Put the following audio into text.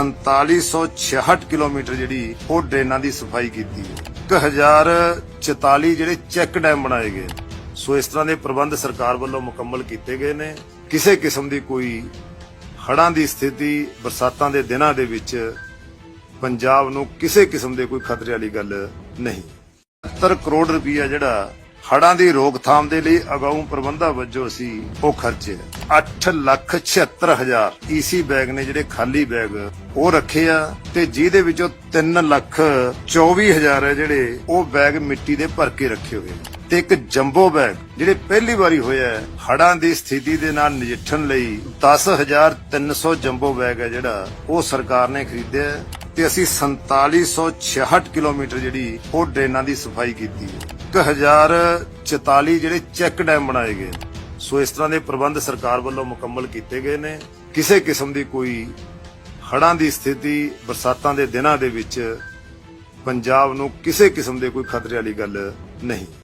4766 kilometre ਜਿਹੜੀ ਉਹ ਡਰੇਨਾਂ ਦੀ ਸਫ਼ਾਈ ਕੀਤੀ ਹੈ। 1044 ਜਿਹੜੇ ਚੈੱਕ ਡੈਮ ਬਣਾਏ ਗਏ ਸੋ ਇਸ ਤਰ੍ਹਾਂ ਦੇ ਪ੍ਰਬੰਧ ਸਰਕਾਰ ਵੱਲੋਂ ਮੁਕੰਮਲ ਕੀਤੇ ਗਏ ਨੇ। ਕਿਸੇ ਕਿਸਮ ਦੀ ਕੋਈ ਹੜਾਂ ਦੀ ਸਥਿਤੀ ਬਰਸਾਤਾਂ ਦੇ ਦਿਨਾਂ ਦੇ ਵਿੱਚ ਪੰਜਾਬ ਨੂੰ ਕਿਸੇ ਕਿਸਮ ਦੇ ਕੋਈ ਖਤਰੇ ਵਾਲੀ ਗੱਲ ਨਹੀਂ। 70 ਕਰੋੜ ਰੁਪਈਆ ਜਿਹੜਾ ਹੜਾਂ ਦੀ ਰੋਕਥਾਮ ਦੇ ਲਈ ਅਗਾਊਂ ਪ੍ਰਬੰਧਾਂ ਵਜੋਂ ਅਸੀਂ ਉਹ ਖਰਚੇ 8 ਲੱਖ 76 ਹਜ਼ਾਰ ਈਸੀ ਬੈਗ ਨੇ ਜਿਹੜੇ ਖਾਲੀ ਬੈਗ ਉਹ ਰੱਖੇ ਆ ਤੇ ਜਿਹਦੇ ਵਿੱਚੋਂ 3 ਲੱਖ 24 ਹਜ਼ਾਰ ਹੈ ਜਿਹੜੇ ਉਹ ਬੈਗ ਮਿੱਟੀ ਦੇ ਭਰ ਕੇ ਰੱਖੇ ਹੋਏ ਨੇ। ਤੇ ਇੱਕ ਜੰਬੋ ਬੈਗ ਜਿਹੜੇ ਪਹਿਲੀ ਵਾਰੀ ਹੋਇਆ ਹੜਾਂ ਦੀ ਸਥਿਤੀ ਦੇ ਨਾਲ ਨਜਿੱਠਣ ਲਈ 10300 ਜੰਬੋ ਬੈਗ ਹੈ ਜਿਹੜਾ ਉਹ ਸਰਕਾਰ ਨੇ ਖਰੀਦਿਆ ਤੇ ਅਸੀਂ 4766 ਕਿਲੋਮੀਟਰ ਜਿਹੜੀ ਉਹ ਡਰੇਨਾਂ ਦੀ ਸਫ਼ਾਈ ਕੀਤੀ ਹੈ। 1044 ਜਿਹੜੇ ਚੈੱਕ ਡੈਮ ਬਣਾਏ ਗਏ ਸੋ ਇਸ ਤਰ੍ਹਾਂ ਦੇ ਪ੍ਰਬੰਧ ਸਰਕਾਰ ਵੱਲੋਂ ਮੁਕੰਮਲ ਕੀਤੇ ਗਏ ਨੇ। ਕਿਸੇ ਕਿਸਮ ਦੀ ਕੋਈ ਹੜਾਂ ਦੀ ਸਥਿਤੀ ਬਰਸਾਤਾਂ ਦੇ ਦਿਨਾਂ ਦੇ ਵਿੱਚ ਪੰਜਾਬ ਨੂੰ ਕਿਸੇ ਕਿਸਮ ਦੇ ਕੋਈ ਖਤਰੇ ਵਾਲੀ ਗੱਲ ਨਹੀਂ।